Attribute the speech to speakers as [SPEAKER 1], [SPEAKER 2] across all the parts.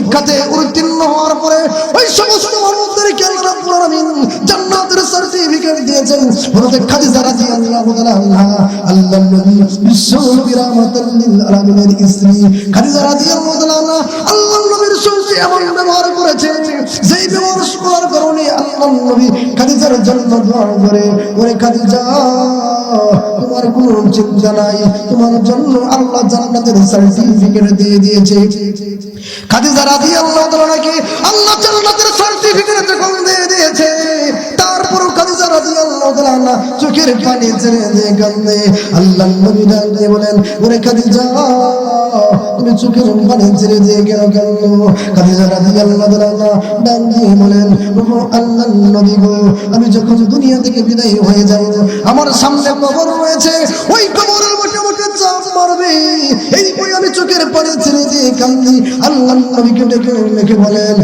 [SPEAKER 1] পরীক্ষাতে উত্তীর্ণ হওয়ার পরে ওই সমস্ত মানুষদেরকে জান্নাতের সার্টিফিকেট দিয়েছেন নবী স্ত্রী খাদিজা নবীর এমন ব্যবহার করেছেন যেই ব্যবহার করার কারণে আল্লাহর নবী খাদিজার করে। ওরে খাদিজা! তোমার কোনো চিন্তা নাই। তোমার জন্য আল্লাহ জান্নাতের সার্টিফিকেট দিয়ে দিয়েছে। খাদিজা রাদিয়াল্লাহু তাআলাকে আল্লাহ জান্নাতের সার্টিফিকেট যখন দিয়ে দিয়েছে। চোখের পানি ছেড়ে দিয়ে কান্দে নবী বলেন, ওরে তুমি চোখের পানি ছেড়ে দিয়ে দিয়ে বলেন নবী গো, আমি যখন দুনিয়া থেকে বিদায় হয়ে যাব আমার সামনে কবর রয়েছে। ওই কবরের মধ্যে মারবে। আমি চোখের পানি ছেড়ে দিয়ে কান্দি। আল্লাহ নবীকে ডেকে বলেন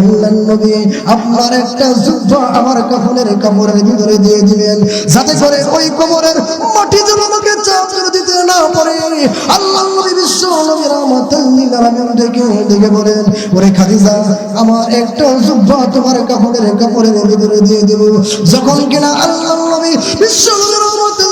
[SPEAKER 1] আল্লাহ নবী, আপনার একটা যুদ্ধ আমার কাপড়ের কাপড়ের ভিতরে দিয়ে দিবেন। যাতে করে ওই কবরের মাটি যেন আমাকে চাপ দিতে না পারে। আল্লাহ নবী বিশ্ব আলামিন ডেকে ডেকে বলেন, ওরে খাদিজা, আমার একটা যুদ্ধ তোমার কাপড়ের কাপড়ের ভিতরে দিয়ে দেব। যখন কিনা আল্লাহ নবী বিশ্ব নবী রহমাতুল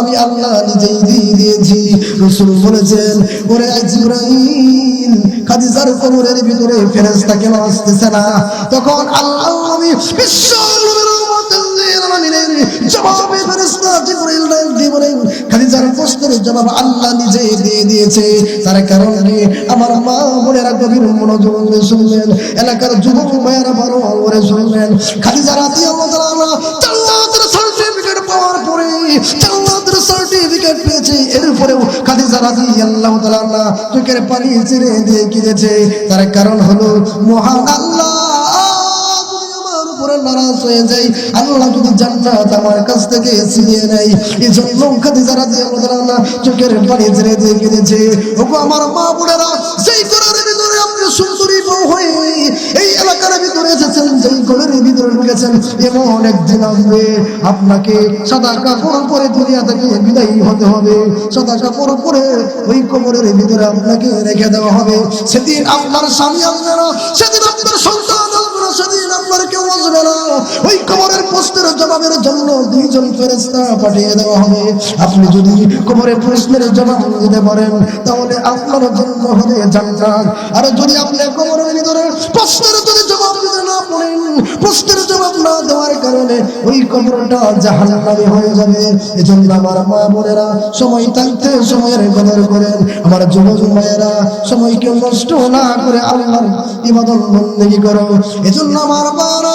[SPEAKER 1] আমি আল্লাহ নিজেই দিয়ে দিয়েছি। রাসূল বলেছেন, ওরে খাদিজার কবরের ভিতরে কেন আসতেছে না? তখন আল্লাহ নবী বিশ্ব আমার মা এলাকার যুবক ভাইয়েরা বড় করে শুনলেন। খাদিজা খাদিজা রাজি আল্লাহ তালা চোখের পানি ছেড়ে দিয়ে কিনেছে তার কারণ হলো, মহান আল্লাহ আমার কাছ থেকে চোখের পানি ছেড়ে দিয়ে কিনেছে আমার মা বোনেরা, সেই এই ভিতরে এসেছেন, যেই ঘরের ভিতরে ঢুকেছেন, এমন একদিন আসবে। আপনাকে সাদা কাপড় পরে দুনিয়া থেকে বিদায়ী হতে হবে। সাদা কাপড় পরে ওই কবরের ভিতরে আপনাকে রেখে দেওয়া হবে। সেদিন আপনার স্বামী আসবে না, সেদিন আপনার সন্তান আসবে না, সেদিন আপনার কেউ আসবে না। ওই কবরের প্রশ্নের জবাবের জন্য দুইজন ফেরেস্তা পাঠিয়ে দেওয়া হবে। আপনি যদি কবরের প্রশ্নের জবাব দিতে পারেন, তাহলে আপনার জন্য হবে জান্নাত। আর যদি আপনি কবরের ভিতরে প্রশ্নের যদি কারণে ওই কবরটা জাহান্নামে হয়ে যাবে। এজন্য আমার মা বোনেরা, সময় থাকতে সময়ের কদর করেন। আমার যুবক মায়েরা সময়কে নষ্ট না করে আল্লাহর ইবাদত বন্দেগী করো। এজন্য আমার মারা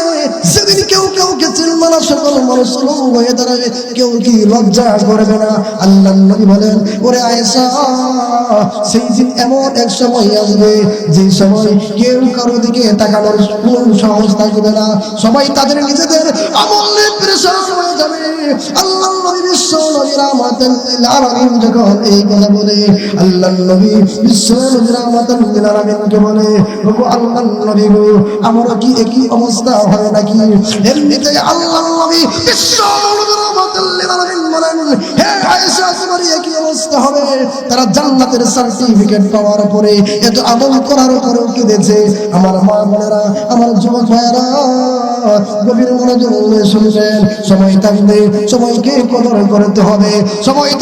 [SPEAKER 1] না সকল মানুষ হয়ে দাঁড়াবে। কেউ কি লজ্জা করবে না? আল্লাহ নবী বলেন, ওরে আয়েশা, সেই দিন এমন এক সময় আসবে, যে সময় কেউ কারও দিকে তাকানোর কোন সাহস থাকবে না। সবাই তাদের নিজেদের হয়ে যাবে। আল্লাহ নবী বিশ্ব যখন এই কথা বলে আল্লাহ নবী বিশ্ব বলে আল্লাহ নবী গো, আমারও কি একই অবস্থা হয় নাকি? এমনিতে আল্লাহ নবী বিশ্ব অবস্থা হবে। তারা জান্নাতের সার্টিফিকেট পাওয়ার পরে এত আমল করার পরেও কেঁদেছে। আমার মা বোনেরা, আমার যুবক ভাইয়েরা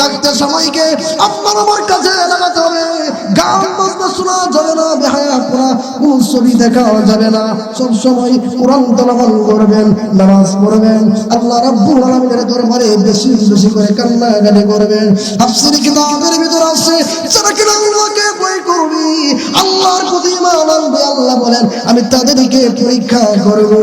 [SPEAKER 1] করতে সব সময় করবেন, নামাজ পড়বেন। আল্লাহ দরবারে বেশি বেশি করে কান্নাকাটি করবেন। কিতাবের ভিতর আছে যারা কিনা আল্লাহকে ভয় করবি আল্লাহর প্রতি ঈমান আনবে, আল্লাহ বলেন, আমি তাদেরকে পরীক্ষা করব,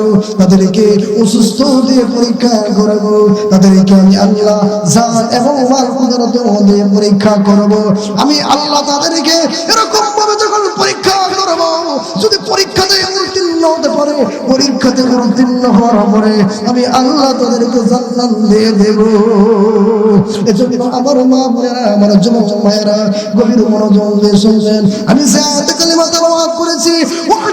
[SPEAKER 1] তাদেরকে অসুস্থ দিয়ে পরীক্ষা করব, তাদেরকে আমি আল্লাহ জান এবং মাল কুদরত দিয়ে পরীক্ষা করব। আমি আল্লাহ তাদেরকে এরকম ভাবে যখন পরীক্ষা করব, যদি পরীক্ষাতে উত্তীর্ণ হতে পারে পরীক্ষাতে উত্তীর্ণ হওয়ার পরে আমি আল্লাহ তাদেরকে জান্নাত দিয়ে দেব। এজন্য আমার মা বোনেরা, আমার যুবক মায়েরা গভীর মনোযোগ দিয়ে শুনবেন। আমি সায়াতে কালিমা তেলাওয়াত করেছি আপনি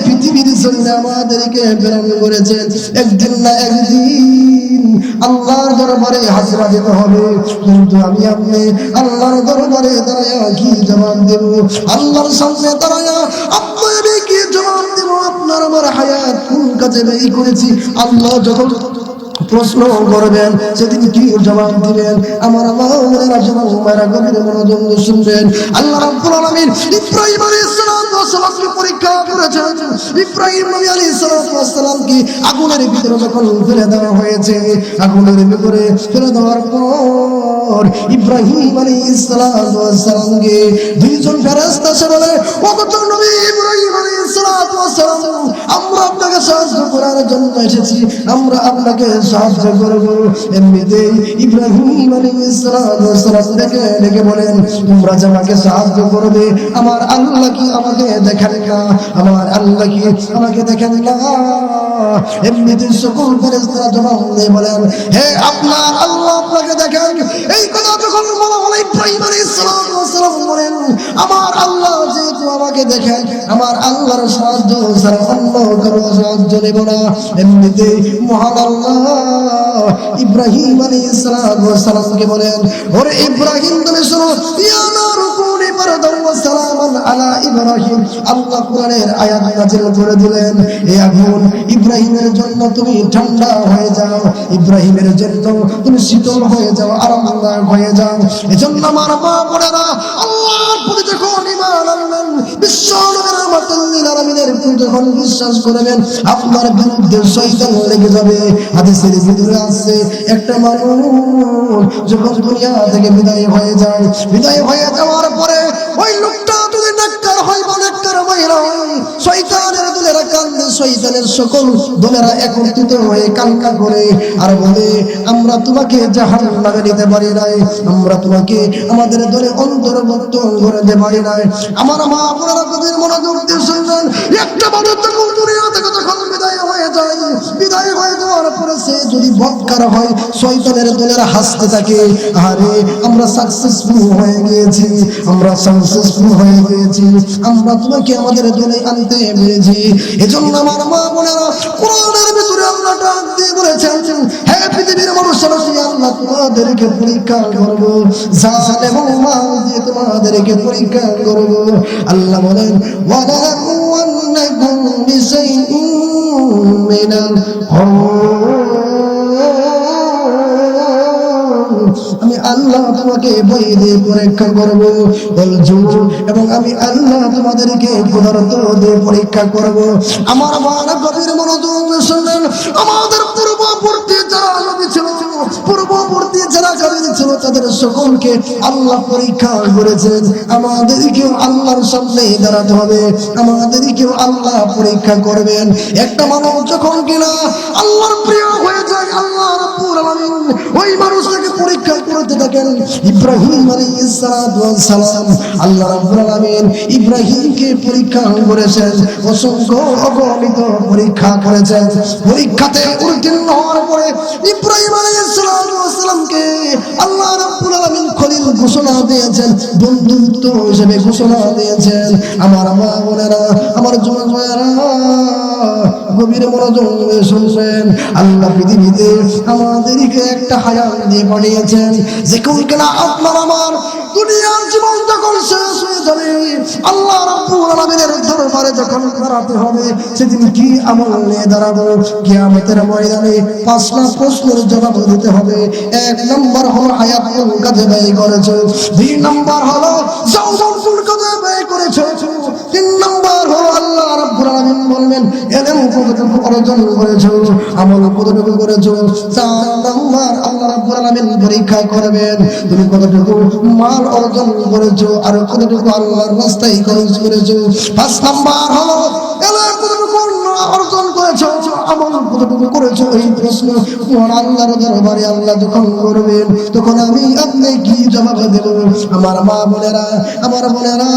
[SPEAKER 1] পৃথিবীর জন্য আমাদেরকে প্রেরণ করেছেন একদিন না একদিন আল্লাহর দরবারে হাজিরা দিতে হবে। কিন্তু আমি আপনি আল্লাহর দরবারে দাঁড়ায় কি জবান দেব? আল্লাহর সামনে দাঁড়ায় আপনি কি জবান দেব? আপনার আমার হায়াত কোন কাজে ব্যয় করেছি? আল্লাহ যখন প্রশ্ন করবেন, সেদিন কি জবাব দিবেন? আমার যুবক মায়েরা গভীর মনোযোগ শুনবেন। আল্লাহ রাব্বুল আলামিন ইব্রাহিম আলাইহিস সালাম সালামকে পরীক্ষা করেছেন। ইব্রাহিম নবী আলাইহিস সালামকে আগুনের ভিতরে যখন ফেলে দেওয়া হয়েছে, আগুনের ভিতরে ফেলে দেওয়ার পর ইব্রাহিম আলাইহিস সালামকে দুইজন ফেরেশতা ওগো নবী ইব্রাহিম আলাইহিস সালাম আমরা আপনাকে সাহায্য করার জন্য এসেছি। আমরা আপনাকে সাহায্য করব। এমনিতেই ইব্রাহিম ডেকে ডেকে বলেন, তোমরা যে আমাকে সাহায্য করবে, আমার আল্লাহ কি আমাকে দেখেন না? আমার আল্লাহ কি আমাকে দেখেন না? এমনিতে সকল ফেরেশতারা জবাব বলেন, হে আপনার আল্লাহ আপনাকে দেখেন। এই কথা যখন বলা হলো, ইব্রাহিম আলাইহিস সালাম বলেন, আমার আল্লাহ আমাকে দেখেন আমার আল্লাহর সাহায্য ছাড়া অন্য কারও সাহায্য নেব না। এমনিতে মহান আল্লাহ ইব্রাহিম আলাইহিস সালামকে বলেন, ওরে ইব্রাহিম তুমি শোনো সালামান আলা ইব্রাহিম, আল্লাহ কোরআনের আয়াত করে দিলেন। এই আগুন ইব্রাহিমের জন্য তুমি ঠান্ডা হয়ে যাও, ইব্রাহিমের জন্য তুমি শীতল হয়ে যাও, আরামদায়ক হয়ে যাও। এজন্য আমার মা বোনেরা, আল্লাহর প্রতি যখন আলামিনের প্রতি যখন বিশ্বাস করবেন, আপনার বিরুদ্ধে শয়তান লেগে যাবে। হাদিসের ভিতরে আছে, একটা মানুষ যখন দুনিয়া থেকে বিদায় হয়ে যায়, বিদায় হয়ে যাওয়ার পরে ওই লোকটা যদি নাক্কার হয় বা নাক্কার মাইরা হয় শয়তানের দলেরা কান্দে, শয়তানের সকল দলেরা একত্রিত হয়ে কান্না করে আর বলে, আমরা তোমাকে জাহান নিতে পারি নাই, আমরা তোমাকে আমাদের দলে অন্তর্ভুক্ত করে দিতে পারি নাই। আমার মা আপনারা কবির মনোযোগ দিয়ে শুনবেন, একটা মানুষ থেকে যখন বিদায় হয়ে যায়, বিদায় হয়ে যাওয়ার পরে সে যদি বৎকার হয়, শয়তানের দলেরা হাসতে থাকে, আরে, আমরা সাকসেসফুল হয়ে গিয়েছি, আমরা সাকসেসফুল হয়ে গিয়েছি, আমরা তোমাকে আমাদের দলে আনতে পেরেছি এজন্য আমার মা বোনেরা কোরআনের ভিতরে আল্লাহ ডাক দিয়ে বলেছেন, হে পৃথিবীর মানুষেরা আল্লাহ তোমাদেরকে পরীক্ষা করব। জান এবং মাল দিয়ে তোমাদেরকে পরীক্ষা করব। আল্লাহ বলেন ওয়ালা কুওয়ান্নাকুম বিশাইইন মিনাল বই দিয়ে পরীক্ষা করব। এবং আমি আল্লাহ তোমাদেরকে পদার্থ দিয়ে পরীক্ষা করব। আমার বাবা গভীর মনোযোগ শুনলেন আমাদের পূর্ববর্তী যারা নবী ছিল জানি ছিল তাদের সকলকে আল্লাহ পরীক্ষা করেছেন আমাদেরকেও আল্লাহর সামনে দাঁড়াতে হবে। আমাদেরকেও আল্লাহ পরীক্ষা করবেন। একটা যখন কিনা আল্লাহর প্রিয় হয়ে যায়, আল্লাহ ওই মানুষটাকে পরীক্ষা করতে থাকেন। ইব্রাহিম সালাম আল্লাহ ইব্রাহিমকে পরীক্ষা করেছেন, অসংখ্য অগণিত পরীক্ষা করেছেন। পরীক্ষাতে উত্তীর্ণ হওয়ার পরে ইব্রাহিম আলাইহিস ঘোষণা দিয়েছেন বন্ধুত্ব হিসেবে ঘোষণা দিয়েছেন। আমার মা বোনেরা আমার যুবক গভীর মনোযোগ দিয়ে শুনবেন আল্লাহ পৃথিবীতে আমাদেরকে একটা হায়াত দিয়ে পাঠিয়েছেন। যে কোন কিনা আপনার আমার দুনিয়ার জীবন যখন শেষ হয়ে যাবে, আল্লাহ রাব্বুল দরবারে যখন দাঁড়াতে হবে, সেদিন কি আমল নিয়ে দাঁড়াবো? কিয়ামতের ময়দানে পাঁচটা প্রশ্নের জবাব দিতে হবে। এক নম্বর হলো হায়াত কোন কাজে ব্যয় করেছ। দুই নম্বর হলো কোন কাজে বলবেন এলেম কতটুকু অর্জন করেছ, আমল কতটুকু করেছ? আল্লাহ রাব্বুল পরীক্ষা করবেন, তুমি কতটুকু মাল অর্জন করেছ আর কতটুকু আল্লাহর রাস্তায় খরচ করেছ? পাঁচ নম্বর হলো এলেম কতটুকু অর্জন করেছ, আমল কতটুকু করেছ? এই প্রশ্ন মহান আল্লাহর দরবারে আল্লাহ যখন করবেন, তখন আমি আপনি কি জবাব দেব? আমার মা বোনেরা, আমার বোনেরা,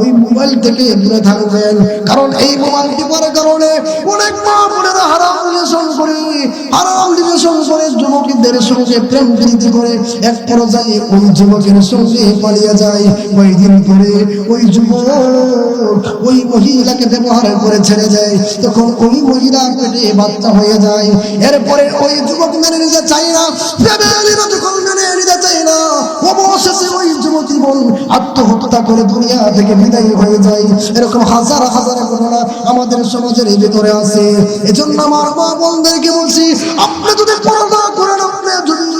[SPEAKER 1] ওই মোবাইল থেকে দূরে থাকবেন। কারণ এই মোবাইল টিপার কারণে অনেক মা বোনেরা হারাম রিলেশন করে, হারাম রিলেশন করে যুবকদের সঙ্গে প্রেম প্রীতি করে, এক পর্যায়ে ওই যুবকের সঙ্গে পালিয়ে যায়। ওই দিন পরে ওই যুবক, ওই মহিলাকে ব্যবহার করে ছেড়ে যায়। তখন ওই মহিলার পেটে বাচ্চা হয়ে যায়। এরপরে ওই যুবক মেনে নিতে চাই না আত্মহত্যা করে দুনিয়া থেকে বিদায় হয়ে যায়। এরকম হাজার হাজার ঘটনা আমাদের সমাজের ভিতরে আছে। এজন্য আমার মা বোনদেরকে বলছি, আপনি যদি পড়াশোনা করেন আপনার যদি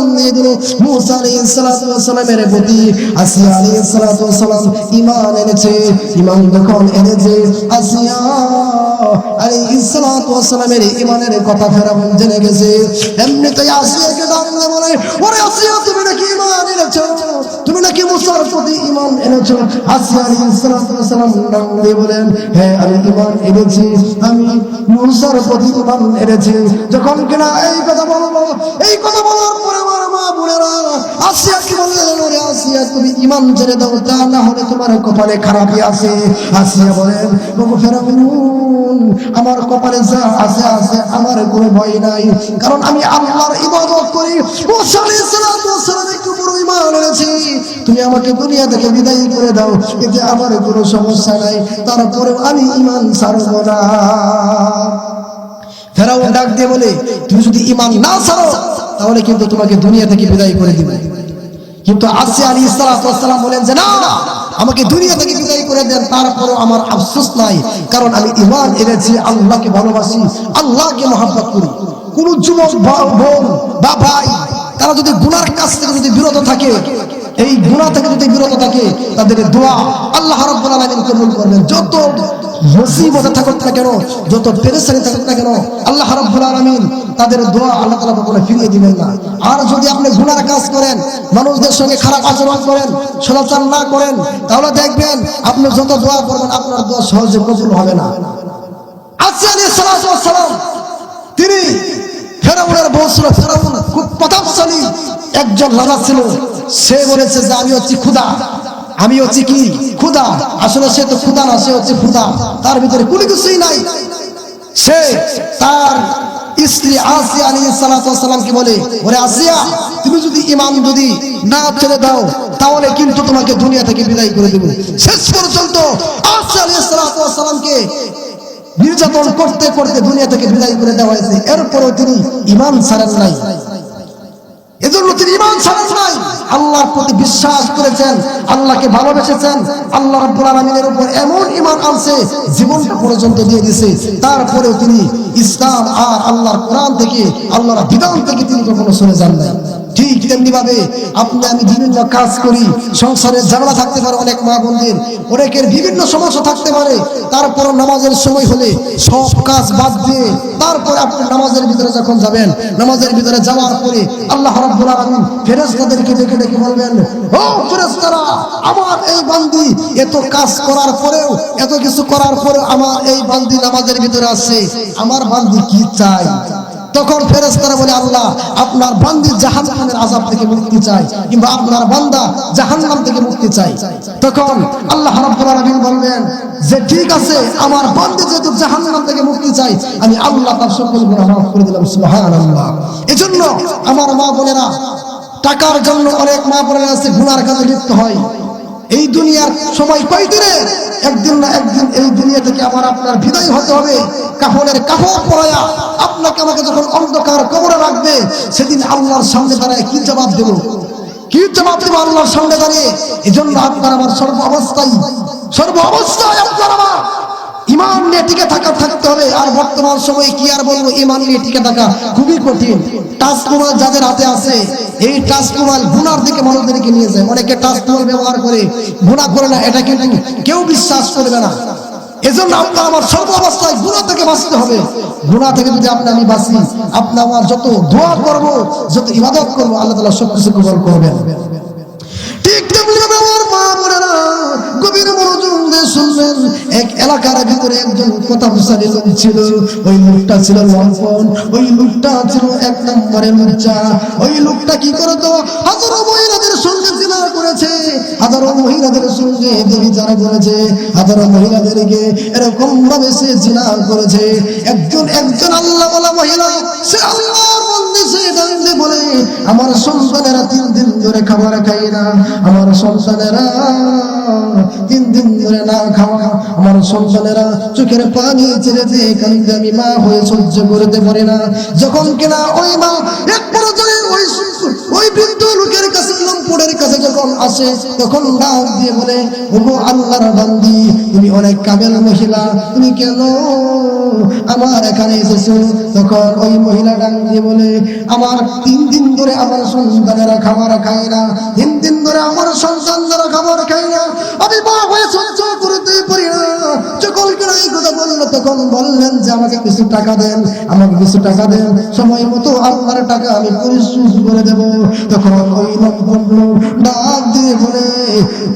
[SPEAKER 1] স্লোগান দিয়ে দিল মুসা কথা ফেরাউন জেনে গেছে। এমনিতেই তুমি নাকি মুসার প্রতি ঈমান এনেছো? বলেন হ্যাঁ আমি ঈমান এনেছি। আমি মুসার প্রতি এনেছি। যখন কিনা এই কথা বলব, এই কথা বলার আসিয়া কি বললেন, ওরে আসিয়া, তুমি ঈমান ছেড়ে দাও তা না হলে তোমার কপালে খারাপই আছে। আসিয়া বলেন, ওগো ফেরাউন, আমার কপালে যা আছে আছে, আমার কোনো ভয় নাই। কারণ আমি আল্লাহর ইবাদত করি। ও সালে সালাতু ঈমান এনেছি। তুমি আমাকে দুনিয়া থেকে বিদায় করে দাও, এতে আমার কোনো সমস্যা নাই। তারপরেও আমি ঈমান ছাড়বো না। ফেরাউন ডাক দিয়ে বলে, তুমি যদি ইমান না ছাড়ো তাহলে কিন্তু তোমাকে দুনিয়া থেকে বিদায় করে দিবে। কিন্তু আসিয়া আলী ইসলাম বলেন যে, না, আমাকে দুনিয়া থেকে বিদায় করে দেন, তারপরও আমার আফসোস নাই। কারণ আমি ইমান এনেছি, আল্লাহকে ভালোবাসি, আল্লাহকে মহাব্বত করি। কোন যুবক বোন, বা ভাই, তারা যদি গুনার কাছ থেকে যদি বিরত থাকে, এই গুনাহ থেকে যদি বিরত থাকে, তাদের দোয়া আল্লাহ রাব্বুল কবুল করবেন। যত মুসিবতে থাকুক না কেন, যত পেরেশানি থাকুক না কেন, আল্লাহ রাব্বুল আলামিন তাদের দোয়া আল্লাহ তাআলা কখনো ফিরিয়ে দিবেন না। আর যদি আপনি গুনার কাজ করেন, মানুষদের সঙ্গে খারাপ আচরণ করেন সদাচার না করেন, তাহলে দেখবেন আপনি যত দোয়া করবেন, আপনার দোয়া সহজে কবুল হবে না। সালাম, তিনি ফেরাউনের বউ ছিল ফেরাউন, খুব প্রতাপশালী একজন রাজা ছিল। সে বলেছে যে, আমি হচ্ছি খুদা আমি হচ্ছি কি? খুদা আসলে সে তো খুদা না, সে হচ্ছে খুদা তার ভিতরে কোনো কিছুই নাই। সে তার স্ত্রী আসিয়া আলী সালাতামকে বলে? ওরে আসিয়া, তুমি যদি ইমান যদি না ছেড়ে দাও, তাহলে কিন্তু তোমাকে দুনিয়া থেকে বিদায় করে দেবো। শেষ পর্যন্ত আসিয়া আলী সালাতামকে নির্যাতন করতে করতে দুনিয়া থেকে বিদায় করে দেওয়া হয়েছে। এরপরেও তিনি ইমান ছাড়েন নাই। এজন্য তিনি ইমান ছাড়েন নাই। আল্লাহর প্রতি বিশ্বাস করেছেন, আল্লাহকে ভালোবেসেছেন, আল্লাহ রব্বুল আলমিনের উপর এমন ইমান আনছে, জীবনটা পর্যন্ত দিয়ে দিছে তারপরেও তিনি ইসলাম আর আল্লাহর কোরআন থেকে, আল্লাহর বিধান থেকে তিনি কখনো শুনে যান নাই। ঠিক তেমনি ভাবে আপনি, আমি বিভিন্ন কাজ করি সংসারের ঝামেলা থাকতে পারে অনেক মা বোনদের, অনেকের বিভিন্ন সমস্যা থাকতে পারে তারপর নামাজের সময় হলে সব কাজ বাদ দিয়ে তারপরে আপনি নামাজের ভিতরে যখন যাবেন, নামাজের ভিতরে যাওয়ার পরে আল্লাহ রাব্বুল আলামিন ফেরেশতাদেরকে ডেকে ডেকে বলবেন, ও ফেরেশতারা, আমার এই বান্দি এত কাজ করার পরেও, এত কিছু করার পরেও আমার এই বান্দি নামাজের ভিতরে আছে আমার বান্দি কি চাই তখন ফেরেশতারা বলে, আল্লাহ, আপনার বান্দি জাহান্নামের আযাব থেকে মুক্তি চাই, কিংবা আপনার বান্দা জাহান্নাম থেকে মুক্তি চাই। তখন আল্লাহ রাব্বুল আলামিন বলবেন যে ঠিক আছে, আমার বান্দি যেহেতু জাহান্নাম থেকে মুক্তি চাই, আমি আল্লাহ তার সকল গুনাহ মাফ করে দিলাম, সুবহানাল্লাহ। এজন্য আমার মা বোনেরা, টাকার জন্য অনেক মা বোনেরা আছে, গুনার কাজে লিপ্ত হয়। এই দুনিয়ার সময় কয় দিনে একদিন না একদিন এই দুনিয়া থেকে আমার আপনার বিদায় হতে হবে। কাফনের কাপড় পরায়া আপনাকে আমাকে যখন অন্ধকার কবরে রাখবে, সেদিন আল্লাহর সামনে দাঁড়ায় কি জবাব দেব? কি জবাব দেব আল্লাহর সামনে দাঁড়িয়ে? এই জন্য আপনার আমার সর্ব অবস্থায় সর্ব অবস্থায় আপনার আমার ইমান নিয়ে টিকে থাকা থাকতে হবে। আর বর্তমান সময়ে কি আর বলব? ইমান নিয়ে টিকে থাকা খুবই কঠিন। মোবাইল যাদের হাতে আছে, এই মোবাইল গুনার দিকে মানুষদেরকে নিয়ে যায়। অনেকে মোবাইল ব্যবহার করে গুণা করে না, এটা কিন্তু কেউ বিশ্বাস করবে না। এজন্য আপনার আমার সর্ব অবস্থায় গুণা থেকে বাঁচতে হবে। গুণা থেকে যদি আপনি আমি বাঁচি, আপনি আমার যত দোয়া করব, যত ইবাদত করব, আল্লাহ তালা সব কিছু করবেন। ঠিক তেমনি আমার মা বোনেরা মনোযোগ দিয়ে এক এলাকার ভিতরে একজন কথা লোক ছিল। ওই লোকটা ছিল লম্পন ওই লোকটা ছিল এক নম্বরের ওই লোকটা কি করে তো হাজারো মহিলাদের সঙ্গে করেছে, হাজারো মহিলাদের সঙ্গে করেছে, হাজারো মহিলাদেরকে এরকম ভাবে সে করেছে। একজন একজন আল্লাহ বলা মহিলা, সে সে ডাকতে বলে, আমার সন্তানেরা তিন দিন ধরে খাবার খাই না। আমার সন্তানেরা তিন দিন ধরে না খাওয়া। আমার সন্তানেরা চোখের পানি ছেড়ে দিয়ে কান্দে আমি মা হয়ে সহ্য করতে পারি না। যখন কিনা ওই মা এক পর্যায়ে ওই ওই বৃদ্ধ লোকের কাছে লম্পটের কাছে যখন আসে, তখন ডাক দিয়ে বলে, ওগো আল্লাহর বান্দি, তুমি অনেক মহিলা, তুমি কেন আমার এখানে এসেছ? তখন ওই মহিলা ডাক দিয়ে বলে আমার, তিন দিন ধরে আমার সন্তানেরা খাবার খায় না, তিন দিন ধরে আমার সন্তানরা খাবার খায় না। আমি মা হয়ে সহ্য বলল তখন বললেন যে, আমাকে কিছু টাকা দেন, আমাকে কিছু টাকা দেন। সময় মতো আল্লাহর টাকা আমি পরিশোধ করে দেব। তখন ওই লোক ডাক দিয়ে বলে,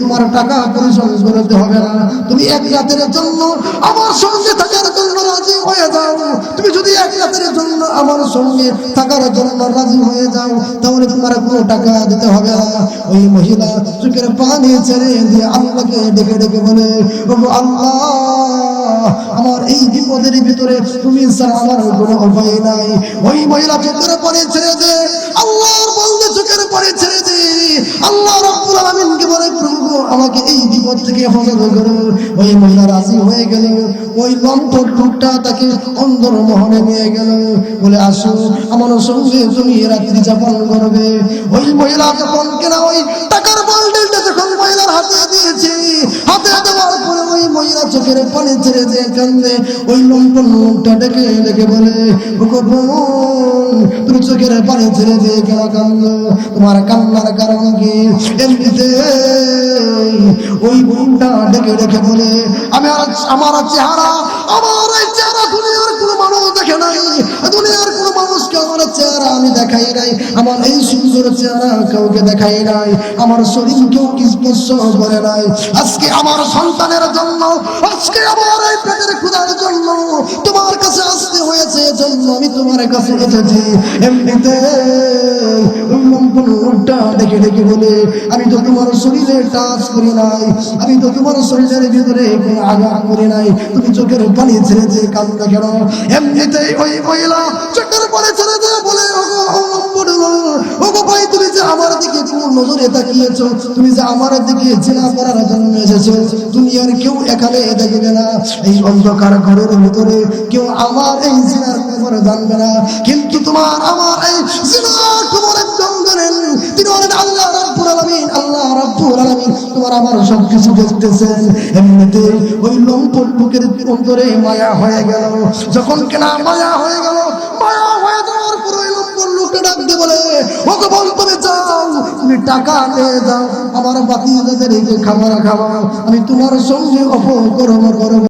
[SPEAKER 1] তোমার টাকা পরিশোধ করতে হবে না। তুমি এক রাতের জন্য আমার সঙ্গে থাকার জন্য রাজি হয়ে যাও। তুমি যদি এক রাতের জন্য আমার সঙ্গে থাকার জন্য রাজি হয়ে যাও, তাহলে তোমার কোনো টাকা দিতে হবে না। ওই মহিলা চোখের পানি ছেড়ে দিয়ে আল্লাহকে ডেকে ডেকে বলে আল্লাহ আমার এই বিপদের ভিতরে তুমি আমার কোনো উপায় নাই। ওই মহিলা চোখের পানি ছেড়ে দে, আল্লাহর বলতে চোখের পানি ছেড়ে দে। আল্লাহ রাব্বুল আলামিনকে বলে, প্রভু, আমাকে এই বিপদ থেকে হেফাজত করো। ওই মহিলা রাজি হয়ে গেল। ওই লম্পট টুকটা তাকে অন্দর মহলে নিয়ে গেল। বলে, আসো, আমার সঙ্গে তুমি রাত্রি যাপন করবে। ওই মহিলা যখন কেনা ওই টাকার বান্ডেলটা যখন মহিলার হাতে দিয়েছে হাতে দেওয়ার পরে ওই মহিলা চোখের পানি ছেড়ে দিয়ে কান্দে। ওই লম্পন লোকটা ডেকে ডেকে বলে তুমি চোখের পানি ছেড়ে দিয়ে কেন কান্দ? তোমার কান্নার কারণ কি? এমনিতে ওই বোনটা ডেকে ডেকে বলে আমি আমার চেহারা আমার চেহারা দুনিয়ার কোনো মানুষ দেখে নাই। চেহারা আমি দেখাই নাই। আমার এই সুন্দর চেহারা কাউকে দেখাই নাই। আমার শরীর কেউ স্পর্শ করে নাই। আজকে আমার সন্তানের জন্য, আজকে আমার এই পেটের ক্ষুধার জন্য এজন্য আমি তোমার কাছে এসেছি। এমনিতে ডেকে ডেকে বলে, আমি তো তোমার শরীরে টাচ করি নাই, আমি তো তোমার শরীরের ভিতরে কোনো আঘাত করি নাই। তুমি চোখের পানি ছেড়ে দিয়ে কান্দা কেন? এমনিতেই ওই মহিলা চোখের পানি ছেড়ে দিয়ে বলে ও ভাই, তুমি যে আমার দিকে কোন নজরে তাকিয়েছো, তুমি যে আমার দিকে জেনা করার জন্য এসেছ আর কেউ এখানে দেখবে না। এই অন্ধকার ঘরের ভিতরে কেউ আমার এই জেনার খবর জানবে না। কিন্তু তোমার আমার এই জেনার তিনি আল্লাহ রাব্বুল আলামিন, আল্লাহ রাব্বুল আলামিন তোমার আমার সব কিছু দেখতেছেন। এমনিতে ওই লম্পট বুকের অন্তরে মায়া হয়ে গেল। যখন কেনা মায়া হয়ে গেল, মায়া হয়ে যাওয়ার পর ওই লম্পট লোকটা ডাকতে বলে ওকে বল তুমি টাকা দিয়ে দাও আমার যে খাবার খাওয়াও আমি তোমার সঙ্গে অপকর্ম করব।